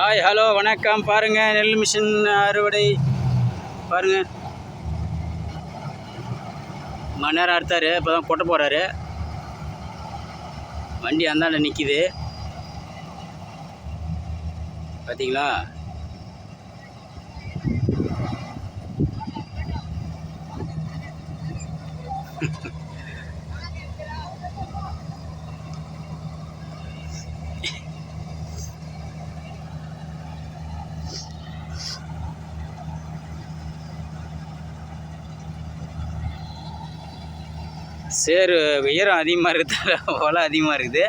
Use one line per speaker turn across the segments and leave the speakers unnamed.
Hi hello வணக்கம். பாருங்கள் நெல் மிஷின் அறுவடை. பாருங்கள் மணி நேரம் அறுத்தாரு இப்போ தான் கொட்ட போகிறாரு வண்டி அந்தாண்ட நிற்கிது பார்த்தீங்களா சேரு உயரம் அதிகமாக இருக்கிறதால ஒலை அதிகமாக இருக்குது.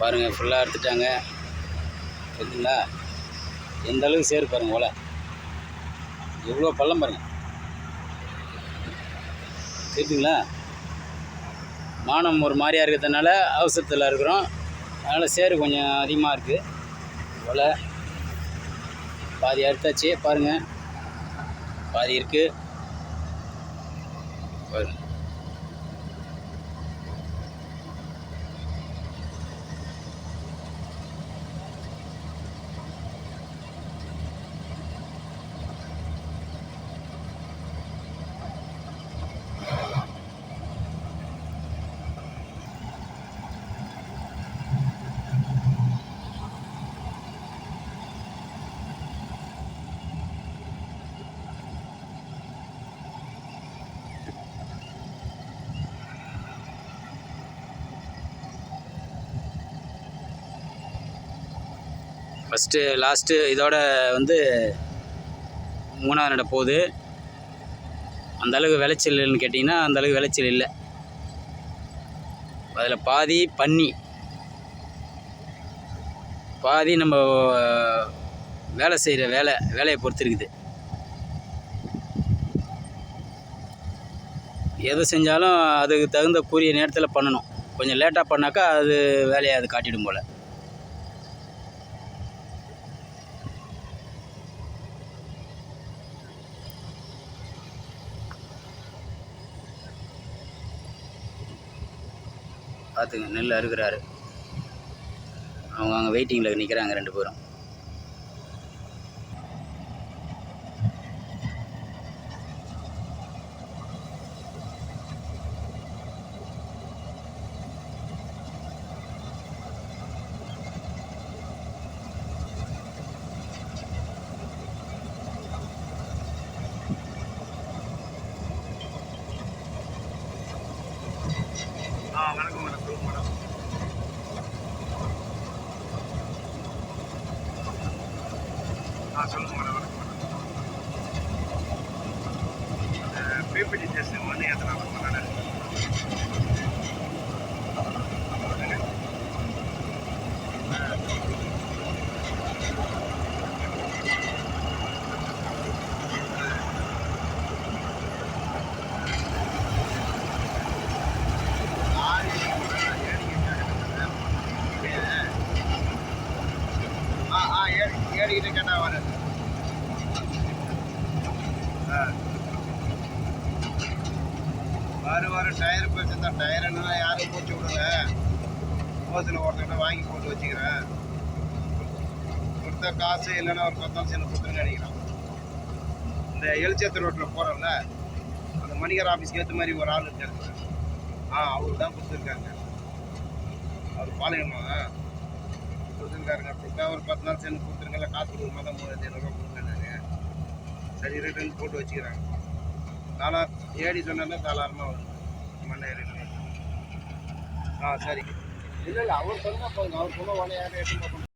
பாருங்கள் ஃபுல்லாக எடுத்துட்டாங்க. சரிங்களா எந்த அளவுக்கு சேரு பாருங்கள் ஒலை எவ்வளோ பள்ளம் பாருங்கள் தெரியுதுங்களா மானம் ஒரு மாதிரியாக இருக்கிறதுனால அவசரத்தில் இருக்கிறோம். அதனால் சேரு கொஞ்சம் அதிகமாக இருக்குது போல். பாதி அறுத்தாச்சு. பாருங்கள் பாதி இருக்குது பாருங்கள் ஃபஸ்ட்டு லாஸ்ட்டு இதோட வந்து மூணாவது நட போகுது. அந்த அளவுக்கு விளைச்சல்னு கேட்டிங்கன்னா அந்தளவுக்கு விளைச்சல் இல்லை. அதில் பாதி பன்னி. பாதி நம்ம வேலை செய்கிற வேலை வேலையை பொறுத்து இருக்குது. எது செஞ்சாலும் அதுக்கு தகுந்த கூறிய நேரத்தில் பண்ணணும். கொஞ்சம் லேட்டாக பண்ணாக்கா அது வேலையை அது காட்டிடும் போல். பார்த்துங்க நெல் அறுக்கிறாரு. அவங்க அங்கே வெயிட்டிங்கில் நிற்கிறாங்க ரெண்டு பேரும்.
ஆ வணக்கம் மேடம் சொல்லுங்க மேடம் ஆ சொல்லுங்க மேடம் வணக்கம் மேடம் பிபிடி டெஸ்ட் வந்து எத்தனை வரும் மேடம் ஆ ஆ ஏறி ஏறிக்கிட்டு கேட்டால் வர வர வர டயர் பிரச்சனை தான் டயர் என்ன யாரும் போச்சு விடுங்க ஓசில் ஒருத்தர்கிட்ட வாங்கி போட்டு வச்சுக்கிறேன் கொடுத்த காசு இல்லைன்னா ஒரு பத்தாம் சேர்ந்து கொடுத்துருன்னு நினைக்கிறேன் இந்த எலிச்சேத்து ரோட்டில் போகிறோம்ல அந்த மணிகர் ஆஃபீஸ்க்கு ஏற்ற மாதிரி ஒரு ஆள் இருக்காரு ஆ அவர் தான் கொடுத்துருக்காங்க. அவர் பாளையமா கொடுத்துருக்காருங்க கொடுத்தா ஒரு பத்து நாள் சேர்ந்து கொடுத்துருங்கல்ல காசு கொடுக்குமா தான் மூவாயிரத்தி ஐநூறுரூவா கொடுங்க நான். சரி ரிட்டர்ன் போட்டு வச்சுக்கிறாங்க. தாளா ஏடி சொன்னா தாளாரமாக வரும். மண்ணை ஏறி ஆ சரி. இல்லை இல்லை அவர் சொன்னால் போதும். அவர் சொன்ன உடனே யாரும் எடுத்து